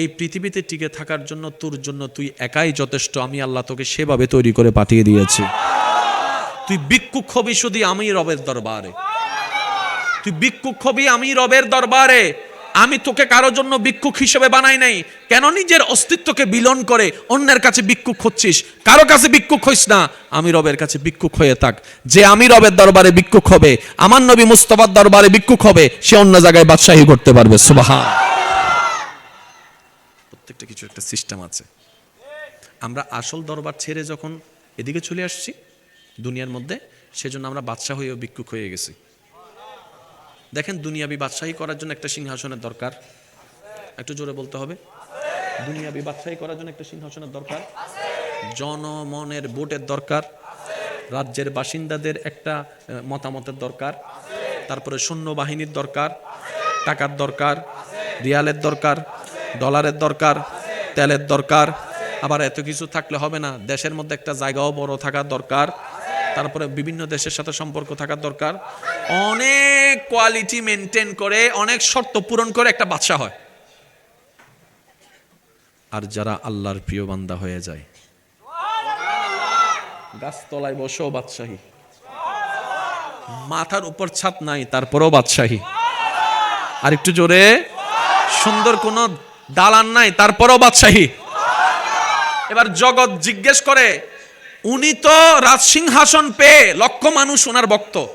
এই পৃথিবীতে টিকে থাকার জন্য তোর জন্য তুই একাই যথেষ্ট। আমি আল্লাহ তোকে সেভাবে তৈরি করে পাঠিয়ে দিয়েছি। তুই ভিক্ষুক হবি শুধু আমি রবের দরবারে। তুই ভিক্ষুক হবি আমি রবের দরবারে। আমি তোকে কারোর জন্য ভিক্ষুক হিসেবে বানাই নাই। কেন নিজের অস্তিত্বকে বিলন করে অন্যের কাছে ভিক্ষুক হচ্ছিস? কারও কাছে ভিক্ষুক হইস না। আমি রবের কাছে ভিক্ষুক হয়ে থাক। যে আমি রবের দরবারে ভিক্ষুক হবে, আমার নবী মুস্তফার দরবারে ভিক্ষুক হবে, সে অন্য জায়গায় বাদশাহী করতে পারবে। সুবাহা প্রত্যেকটা কিছু, একটা সিস্টেম আছে। আমরা আসল দরবার ছেড়ে যখন এদিকে চলে আসছি, দুনিয়ার মধ্যে, সেজন্য আমরা বাদশাহ হয়েও ভিক্ষুক হয়ে গেছি। দেখেন, দুনিয়াবি বাদশাহী করার জন্য একটা সিংহাসনের দরকার। একটু জোরে বলতে হবে। দুনিয়াবি বাদশাহী করার জন্য একটা সিংহাসনের দরকার। জনমনের ভোটের দরকার। রাজ্যের বাসিন্দাদের একটা মতামতের দরকার। তারপরে সৈন্যবাহিনীর দরকার। টাকার দরকার। রিয়ালের দরকার। ডলারের দরকার, তেলের দরকার, আবার এত কিছু থাকলে হবে না। দেশের মধ্যে একটা জায়গাও বড় থাকা দরকার, তারপরে বিভিন্ন দেশের সাথে সম্পর্ক থাকার দরকার। অনেক কোয়ালিটি মেনটেন করে, অনেক শর্ত পূরণ করে একটা বাদশা হয়। আর যারা আল্লাহর প্রিয় বান্দা হয়ে যায়, গাছতলায় বসেও বাদশাহী। মাথার উপর ছাদ নাই, তারপরেও বাদশাহী। আর একটু জোরে, সুন্দর কোনো দালান নাই, তারপরেও বাদশাহী। এবার জগৎ জিজ্ঞেস করে, উনি তো রাজসিংহাসন পেয়ে লক্ষ মানুষ ওনার ভক্ত।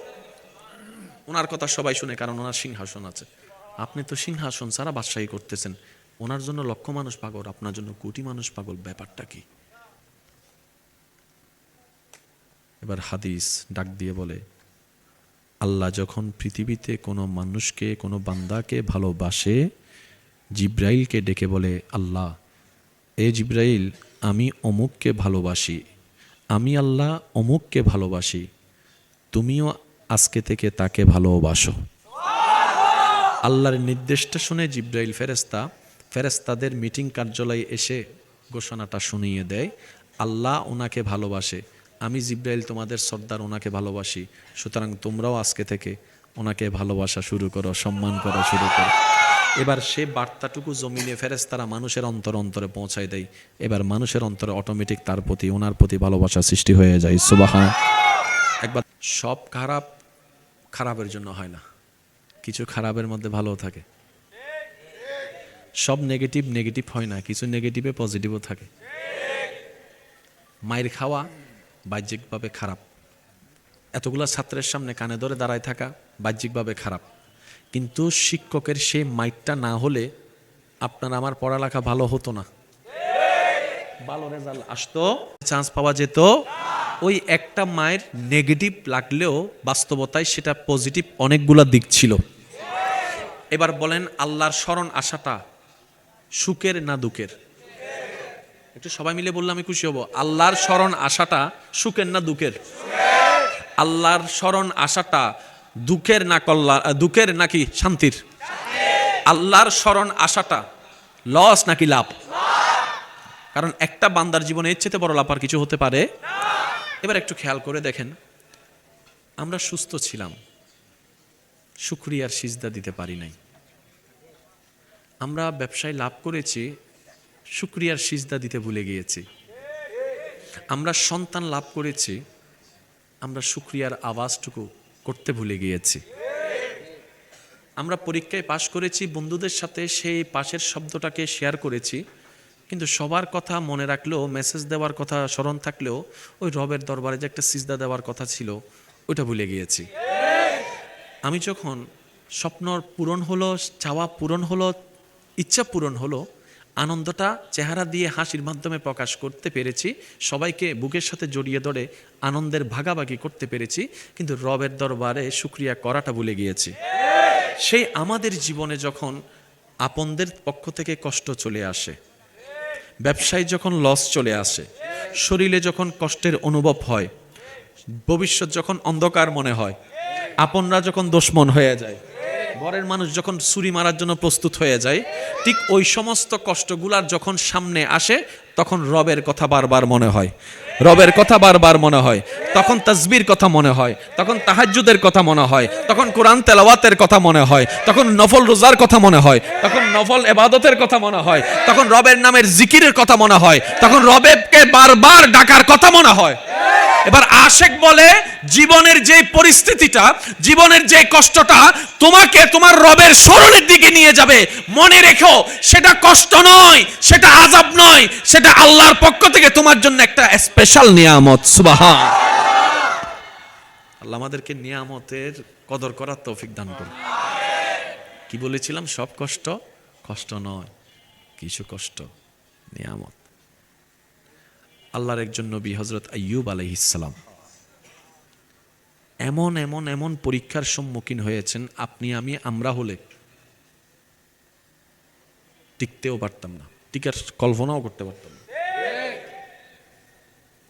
ওনার কথা সবাই শুনে, কারণ ওনার সিংহাসন আছে। আপনি তো সিংহাসন ছাড়া বাদশাহী করতেছেন। ওনার জন্য লক্ষ মানুষ পাগল, আপনার জন্য কোটি মানুষ পাগল, ব্যাপারটা কি? এবার হাদিস ডাক দিয়ে বলে, আল্লাহ যখন পৃথিবীতে কোনো মানুষকে, কোনো বান্দাকে ভালোবাসে জিব্রাইলকে ডেকে বলে, আল্লাহ, এ জিব্রাইল, আমি অমুককে ভালোবাসি। আমি আল্লাহ অমুককে ভালোবাসি। তুমিও আজকে থেকে তাকে ভালোবাসো। আল্লাহর নির্দেশটা শুনে জিব্রাইল ফেরেস্তা ফেরেস্তাদের মিটিং কার্যালয়ে এসে ঘোষণাটা শুনিয়ে দেয়, আল্লাহ ওনাকে ভালোবাসে। আমি জিব্রাইল তোমাদের সর্দার, ওনাকে ভালোবাসি। সুতরাং তোমরাও আজকে থেকে ওনাকে ভালোবাসা শুরু করো, সম্মান করা শুরু করো। এবার সে বার্তাটুকু জমিনে ফেরেস্তারা মানুষের অন্তর অন্তরে পৌঁছায় দেয়। এবার মানুষের অন্তরে অটোমেটিক তার প্রতি ওনার প্রতি ভালোবাসা সৃষ্টি হয়ে যায়। সুবাহা একবার সব খারাপ খারাপের জন্য হয় না। কিছু খারাপের মধ্যে ভালোও থাকে। সব নেগেটিভ নেগেটিভ হয় না। কিছু নেগেটিভে পজিটিভও থাকে। মায়ের খাওয়া বাহ্যিকভাবে খারাপ। এতগুলা ছাত্রের সামনে কানে ধরে দাঁড়ায় থাকা বাহ্যিকভাবে খারাপ। কিন্তু শিক্ষকের সেই মাইটটা না হলে আপনার আমার পড়ালেখা ভালো হতো না। ভালো রেজাল্ট আসতো চান্স পাওয়া যেত। ওই একটা মায়ের নেগেটিভ লাগলেও বাস্তবতায় সেটা পজিটিভ অনেকগুলা দিক ছিল। এবার বলেন আল্লাহর স্মরণ আসাটা সুখের না দুঃখের? একটু সবাই মিলে বললে আমি খুশি হব। আল্লাহর স্মরণ আসাটা সুখের না দুঃখের? আল্লাহর স্মরণ আসাটা দুঃখের না কল্যাণ দুঃখের নাকি শান্তির? আল্লাহর স্মরণ আসাটা লস নাকি লাভ? কারণ একটা বান্দার জীবনে এর চেয়ে বড় লাভ আর কিছু হতে পারে? এবার একটু খেয়াল করে দেখেন, আমরা সুস্থ ছিলাম শুক্রিয়ার সিজদা দিতে পারি নাই। আমরা ব্যবসায় লাভ করেছি শুক্রিয়ার সিজদা দিতে ভুলে গিয়েছি। আমরা সন্তান লাভ করেছি, আমরা শুক্রিয়ার আওয়াজটুকু করতে ভুলে গিয়েছি। আমরা পরীক্ষায় পাশ করেছি, বন্ধুদের সাথে সেই পাশের শব্দটাকে শেয়ার করেছি, কিন্তু সবার কথা মনে রাখলেও মেসেজ দেওয়ার কথা স্মরণ থাকলেও, ওই রবের দরবারে যে একটা সিজদা দেওয়ার কথা ছিল ওটা ভুলে গিয়েছি। আমি যখন স্বপ্ন পূরণ হলো, চাওয়া পূরণ হলো, ইচ্ছা পূরণ হলো আনন্দটা চেহারা দিয়ে হাসির মাধ্যমে প্রকাশ করতে পেরেছি, সবাইকে বুকের সাথে জড়িয়ে ধরে আনন্দের ভাগাভাগি করতে পেরেছি, কিন্তু রবের দরবারে সুক্রিয়া করাটা ভুলে গিয়েছি। সেই আমাদের জীবনে যখন আপনদের পক্ষ থেকে কষ্ট চলে আসে, ব্যবসায় যখন লস চলে আসে, শরীরে যখন কষ্টের অনুভব হয়, ভবিষ্যৎ যখন অন্ধকার মনে হয়, আপনরা যখন দুশ্মন হয়ে যায় ঘরের মানুষ যখন ছুরি মারার জন্য প্রস্তুত হয়ে যায়, ঠিক ওই সমস্ত কষ্টগুলার যখন সামনে আসে, তখন রবের কথা বারবার মনে হয়। রবের কথা বারবার মনে হয়। তখন তাসবির কথা মনে হয়। তখন তাহাজ্জুদের কথা মনে হয়। তখন কোরআন তেলাওয়াতের কথা মনে হয়। তখন নফল রোজার কথা মনে হয়। তখন নফল এবাদতের কথা মনে হয়। তখন রবের নামের জিকিরের কথা মনে হয়। তখন রবেবকে বারবার ডাকার কথা মনে হয়। এবার আশেক বলে, জীবনের যে পরিস্থিতিটা, জীবনের যে কষ্টটা, তোমাকে তোমার রবের স্মরণের দিকে নিয়ে যাবে। মনে রেখো, সেটা কষ্ট নয়, সেটা আজাব নয়, সেটা আল্লাহর পক্ষ থেকে তোমার জন্য একটা স্পেশাল নিয়ামত। সুবাহা আল্লাহ আমাদেরকে নিয়ামতের কদর করার তৌফিক দান করুন। কি বলেছিলাম? সব কষ্ট কষ্ট নয়, কিছু কষ্ট, নিয়ামত। আল্লাহর একজন নবী হজরত আইয়ুব আলাইহিসালাম এমন এমন এমন পরীক্ষার সম্মুখীন হয়েছেন, আপনি, আমি, আমরা হলে টিকতেও পারতাম না, টিকার কল্পনাও করতে পারতাম না।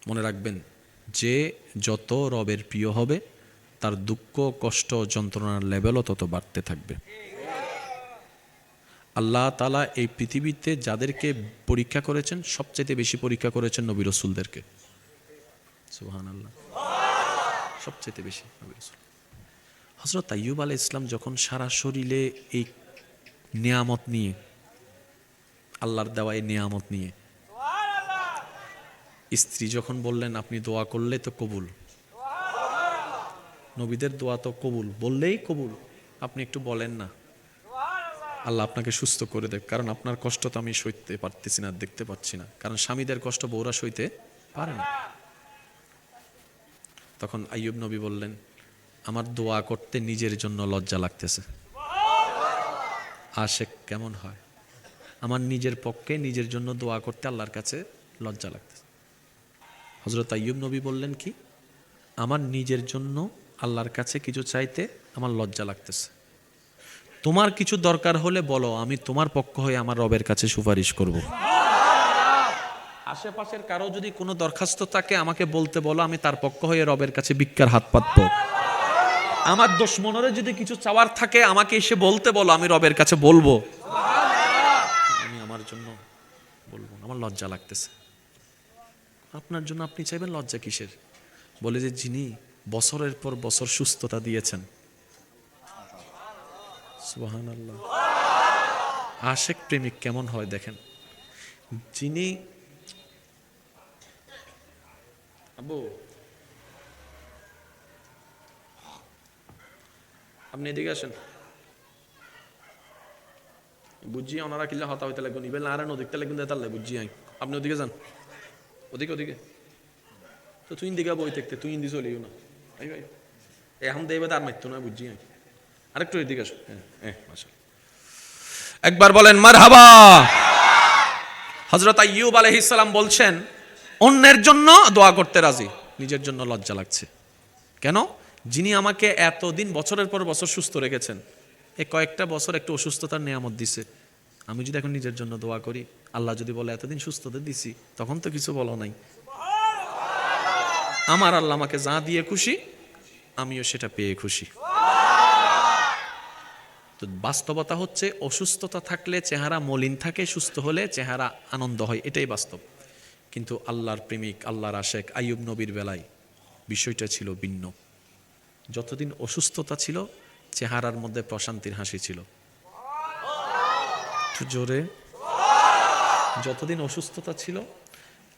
মনে রাখবেন, যে যত রবের প্রিয় হবে, তার দুঃখ, কষ্ট, যন্ত্রণার লেভেলও তত বাড়তে থাকবে। আল্লাহ তালা এই পৃথিবীতে যাদেরকে পরীক্ষা করেছেন সবচেয়ে বেশি পরীক্ষা করেছেন নবী রসুলদেরকে। সুহান আল্লাহ সবচেয়ে বেশি নবী রসুল। হজরত আইয়ুব আলাহ ইসলাম যখন সারা শরীরে এই নিয়ামত নিয়ে, আল্লাহর দেওয়া এই নিয়ামত নিয়ে, স্ত্রী যখন বললেন, আপনি দোয়া করলে তো কবুল। নবীদের দোয়া তো কবুল, বললেই কবুল। আপনি একটু বলেন না। আল্লাহ আপনাকে সুস্থ করে দেব কারণ আপনার কষ্ট তো আমি সইতে পারতেছি না, দেখতে পাচ্ছি না। কারণ স্বামীদের কষ্ট বউরা সইতে পারে না। তখন আইয়ুব নবী বললেন, আমার দোয়া করতে নিজের জন্য লজ্জা লাগতেছে। আশেক, কেমন হয়? আমার নিজের পক্ষে নিজের জন্য দোয়া করতে আল্লাহর কাছে লজ্জা লাগতেছে। হজরত আইয়ুব নবী বললেন কি? আমার নিজের জন্য আল্লাহর কাছে কিছু চাইতে আমার লজ্জা লাগতেছে। তোমার কিছু দরকার হলে বলো, আমি তোমার পক্ষ হয়ে আমার রবের কাছে সুপারিশ করব। আশেপাশের কারও যদি কোনো দরখাস্ত থাকে, আমাকে বলতে বলো, আমি তার পক্ষ হয়ে রবের কাছে ভিক্ষার হাত পাতব। আমার দোষ মনরে যদি কিছু চাওয়ার থাকে, আমাকে এসে বলতে বলো, আমি রবের কাছে বলব। আমি আমার জন্য বলব আমার লজ্জা লাগতেছে। আপনার জন্য আপনি চাইবেন লজ্জা কিসের? বলে যে, যিনি বছরের পর বছর সুস্থতা দিয়েছেন সুবাহান আশেক প্রেমিক কেমন হয় দেখেন। যিনি আবু, আপনি এদিকে আসেন। বুঝছি ওনারা কিল্লা হতা হইতে লাগবেন ইবেল না আর ওদিকতে লাগবেন তাহলে বুঝছি আমি আপনি ওদিকে যান। ওদিকে ওদিকে। তো তুই দিকে বই দেখতে, তুই ইন্দি চলিও না। আই ভাই এখন দেবে তার মারতো না বুঝছি আমি আরেকটু এদিকে আসো হ্যাঁ হ্যাঁ একবার বলেন, মারহাবা। হজরত আইয়ুব আলহিসাল্লাম বলছেন, অন্যের জন্য দোয়া করতে রাজি, নিজের জন্য লজ্জা লাগছে। কেন? যিনি আমাকে এতদিন বছরের পর বছর সুস্থ রেখেছেন, এ কয়েকটা বছর একটু অসুস্থতার নিয়ামত দিছে। আমি যদি এখন নিজের জন্য দোয়া করি, আল্লাহ যদি বলে, এতদিন সুস্থতা দিছি, তখন তো কিছু বলো নাই। আমার আল্লাহ আমাকে যা দিয়ে খুশি, আমিও সেটা পেয়ে খুশি। তো বাস্তবতা হচ্ছে অসুস্থতা থাকলে চেহারা মলিন থাকে, সুস্থ হলে চেহারা আনন্দ হয়। এটাই বাস্তব। কিন্তু আল্লাহর প্রেমিক, আল্লাহর আশেক আইয়ুব নবীর বেলায় বিষয়টা ছিল ভিন্ন। যতদিন অসুস্থতা ছিল, চেহারার মধ্যে প্রশান্তির হাসি ছিল। জোরে। যতদিন অসুস্থতা ছিল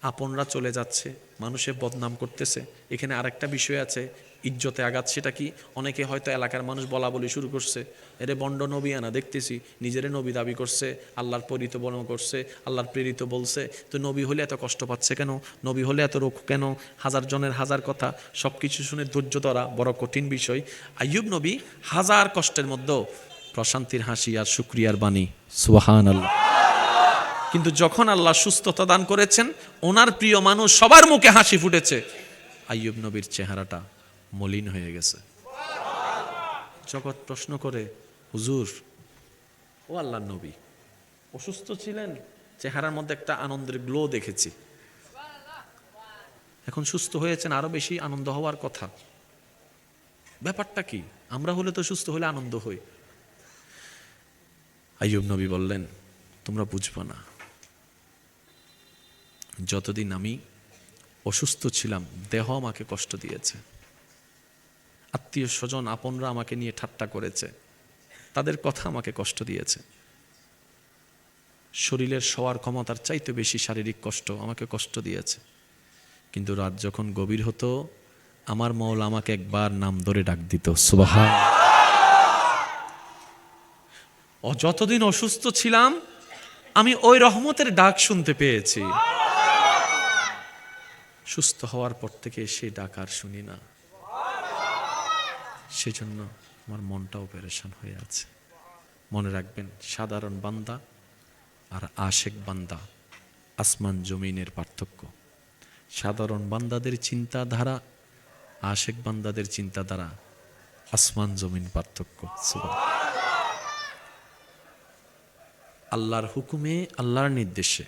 আপনরা চলে যাচ্ছে, মানুষে বদনাম করতেছে। এখানে আরেকটা বিষয় আছে, ইজ্জতে আঘাত, সেটা কি? অনেকে হয়তো এলাকার মানুষ বলা বলি শুরু করছে, এরে বন্ড নবী আনা, দেখতেছি, নিজেরে নবী দাবি করছে, আল্লাহর পরিত বর্ণ করছে, আল্লাহর প্রেরিত বলছে, তো নবী হলে এত কষ্ট পাচ্ছে কেন? নবী হলে এত রোগ কেন? হাজার জনের হাজার কথা সব কিছু শুনে ধৈর্য ধরা বড় কঠিন বিষয়। আইয়ুব নবী হাজার কষ্টের মধ্যেও প্রশান্তির হাসি আর শুক্রিয়ার বাণী সুবাহান আল্লাহ কিন্তু যখন আল্লাহ সুস্থতা দান করেছেন, ওনার প্রিয় মানুষ সবার মুখে হাসি ফুটেছে। আইয়ুব নবীর চেহারাটা মলিন হয়ে গেছে। জগৎ প্রশ্ন করে, হুজুর, ও আল্লাহ নবী, অসুস্থ ছিলেন, চেহারার মধ্যে একটা আনন্দের গ্লো দেখেছি। এখন সুস্থ হয়েছেন, আরও বেশি আনন্দ হওয়ার কথা। ব্যাপারটা কি? আমরা হলে তো সুস্থ হলে আনন্দ হই। আইয়ুব নবী বললেন, তোমরা বুঝব না যতদিন আমি অসুস্থ ছিলাম, দেহ আমাকে কষ্ট দিয়েছে। আত্মীয় স্বজন, আপনরা আমাকে নিয়ে ঠাট্টা করেছে। তাদের কথা আমাকে কষ্ট দিয়েছে। শরীরের শোয়ার ক্ষমতার চাইতে বেশি শারীরিক কষ্ট আমাকে কষ্ট দিয়েছে। কিন্তু রাত যখন গভীর হতো, আমার মৌল আমাকে একবার নাম ধরে ডাক দিত সুবাহা যতদিন অসুস্থ ছিলাম, আমি ওই রহমতের ডাক শুনতে পেয়েছি। সুস্থ হওয়ার পর থেকে সেই ডাক আর শুনি না। সেজন্য আমার মনটাও পেরেশান হয়ে আছে। মনে রাখবেন, সাধারণ বান্দা আর আশেক বান্দা আসমান জমিনের পার্থক্য। সাধারণ বান্দাদের চিন্তাধারা, আশেক বান্দাদের চিন্তাধারা আসমান জমিন পার্থক্য। আল্লাহর হুকুমে, আল্লাহর নির্দেশে।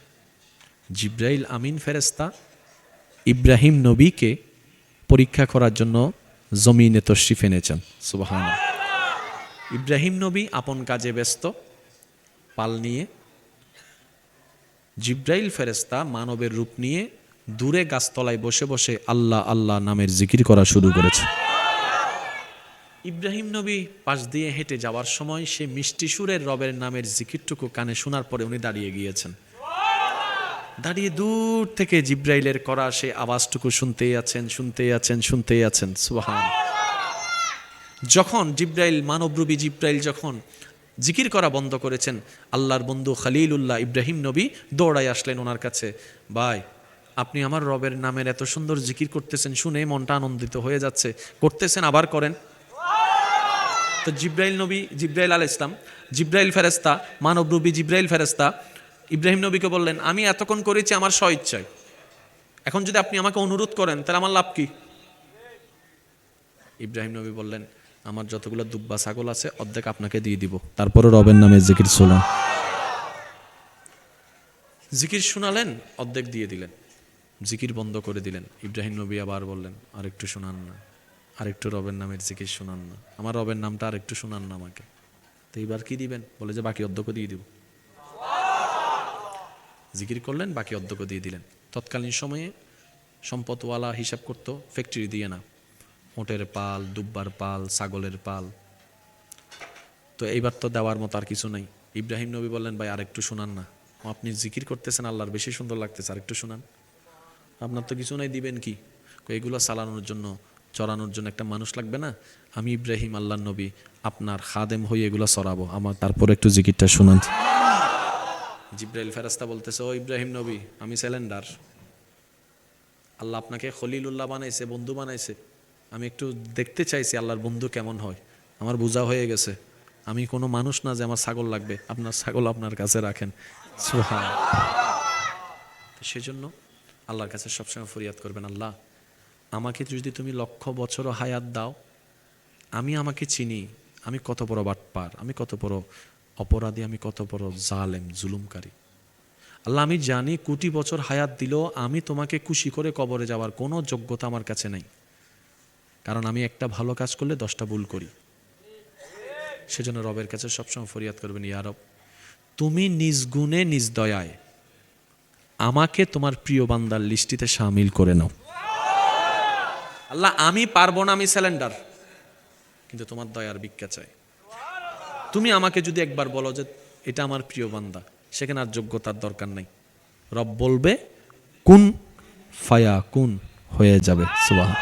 জিব্রাইল আমিন ফেরেস্তা ইব্রাহিম নবীকে পরীক্ষা করার জন্য জমিনে তশরিফ এনেছেন। সুবাহান ইব্রাহিম নবী আপন কাজে ব্যস্ত, পাল নিয়ে। জিব্রাইল ফেরেস্তা মানবের রূপ নিয়ে দূরে গাছতলায় বসে বসে আল্লাহ আল্লাহ নামের জিকির করা শুরু করেছে। ইব্রাহিম নবী পাশ দিয়ে হেঁটে যাওয়ার সময় সে মিষ্টি সুরের রবের নামের জিকিরটুকু কানে শোনার পরে উনি দাঁড়িয়ে গিয়েছেন। দাঁড়িয়ে দূর থেকে জিব্রাইলের করা সে আওয়াজটুকু শুনতেই আছেন শুনতেই আছেন শুনতেই আছেন। সুবহান যখন জিব্রাইল, মানবরূপী জিব্রাইল যখন জিকির করা বন্ধ করেছেন, আল্লাহর বন্ধু খালিলুল্লাহ ইব্রাহিম নবী দৌড়াই আসলেন ওনার কাছে। ভাই, আপনি আমার রবের নামের এত সুন্দর জিকির করতেছেন, শুনে মনটা আনন্দিত হয়ে যাচ্ছে। করতেছেন, আবার করেন। তো জিব্রাইল নবী জিব্রাইল আল ইসলাম জিব্রাইল ফেরেস্তা মানবরূপী জিব্রাইল ফেরেস্তা ইব্রাহিম নবীকে বললেন, আমি এতক্ষণ করেছি আমার স্ব ইচ্ছায় এখন যদি আপনি আমাকে অনুরোধ করেন, তাহলে আমার লাভ কি? ইব্রাহিম নবী বললেন, আমার যতগুলো দুব্বা ছাগল আছে, অর্ধেক আপনাকে দিয়ে দিব। তারপরে রবের নামে জিকির শোনান জিকির শোনালেন, অর্ধেক দিয়ে দিলেন। জিকির বন্ধ করে দিলেন। ইব্রাহিম নবী আবার বললেন আর একটু শোনান না। আর একটু রবের নামের জিকির শোনান না। আমার রবের নামটা আর একটু শোনান না আমাকে। তো এইবার কি দিবেন? বলে যে বাকি অর্ধেক দিয়ে দিব। জিকির করলেন, বাকি অর্ধেক দিয়ে দিলেন। তৎকালীন সময়ে সম্পদওয়ালা হিসাব করতো ফ্যাক্টরি দিয়ে না। ওটের পাল, দুব্বার পাল, ছাগলের পাল। তো এইবার তো দেওয়ার মতো আর কিছু নাই। ইব্রাহিম নবী বললেন, ভাই আরেকটু শোনান না। আপনি জিকির করতেছেন, আল্লাহর বেশি সুন্দর লাগতেছে আরেকটু শোনান। আপনার তো কিছু নাই, দিবেন কি? এগুলো চালানোর জন্য, চড়ানোর জন্য একটা মানুষ লাগবে না? আমি ইব্রাহিম আল্লাহ নবী, আপনার খাদেম হয়ে এগুলো চড়াবো। আমার, তারপর একটু জিকিরটা শোনান। জিব্রাইল ফেরাস্তা বলতেছে, ও ইব্রাহিম নবী, আমি স্যালেন্ডার আল্লাহ আপনাকে খলিলুল্লাহ বানাইছে, বন্ধু বানাইছে। আমি একটু দেখতে চাইছি আল্লাহর বন্ধু কেমন হয়। আমার বোঝা হয়ে গেছে। আমি কোনো মানুষ না যে আমার ছাগল লাগবে। আপনার ছাগল আপনার কাছে রাখেন। তো সেজন্য আল্লাহর কাছে সবসময় ফরিয়াদ করবেন, আল্লাহ, আমাকে যদি তুমি লক্ষ বছরও হায়াত দাও, আমি আমাকে চিনি। আমি কত বড় বাটপার, আমি কত বড় অপরাধী আমি কত বড় জালেম, জুলুমকারী। আল্লাহ, আমি জানি কোটি বছর হায়াত দিলেও আমি তোমাকে খুশি করে কবরে যাওয়ার কোনো যোগ্যতা আমার কাছে নেই। কারণ আমি একটা ভালো কাজ করলে দশটা ভুল করি। সেজন্য রবের কাছে সবসময় ফরিয়াদ করবেন ইয়ারব তুমি নিজ গুণে, নিজ দয়ায় আমাকে তোমার প্রিয় বান্দার লিস্টিতে সামিল করে নাও। আল্লাহ, আমি পারব না, আমি স্যালেন্ডার কিন্তু তোমার দয়ার ভিক্ষা চাই। তুমি আমাকে যদি একবার বলো যে এটা আমার প্রিয় বান্দা, সেখানে আর যোগ্যতার দরকার নাই। রব বলবে, কুন ফায়া কুন হয়ে যাবে। সুবাহান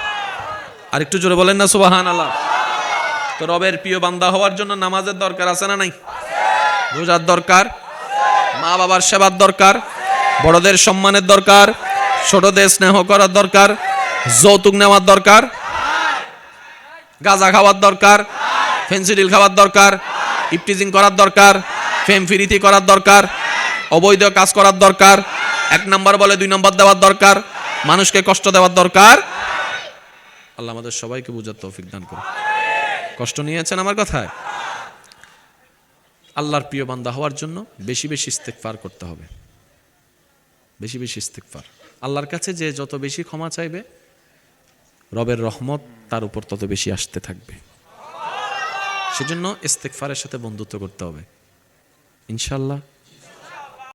আর একটু জোরে বলেন না সুবাহান আল্লাহ তো রবের প্রিয় বান্দা হওয়ার জন্য নামাজের দরকার আছে না নাই? রোজার দরকার মা বাবার সেবার দরকার, বড়দের সম্মানের দরকার, ছোটদের স্নেহ করার দরকার, যৌতুক নেওয়ার দরকার, গাঁজা খাওয়ার দরকার, ফেন্সিডিল খাওয়ার দরকার ইপটিজিং করার দরকার, ফেম ফিরিতি করার দরকার, অবৈধ কাজ করার দরকার, এক নাম্বার বলে দুই নম্বর দেওয়ার দরকার, মানুষকে কষ্ট দেওয়ার দরকার। আল্লাহ আমাদের সবাইকে বুঝার তৌফিক দান করে কষ্ট নিয়েছেন আমার কথায়? আল্লাহর প্রিয় বান্দা হওয়ার জন্য বেশি বেশি ইস্তেকফার করতে হবে। বেশি বেশি ইস্তেকফার আল্লাহর কাছে যে যত বেশি ক্ষমা চাইবে, রবের রহমত তার উপর তত বেশি আসতে থাকবে। সেজন্য ইস্তেকফারের সাথে বন্ধুত্ব করতে হবে। ইনশাল্লাহ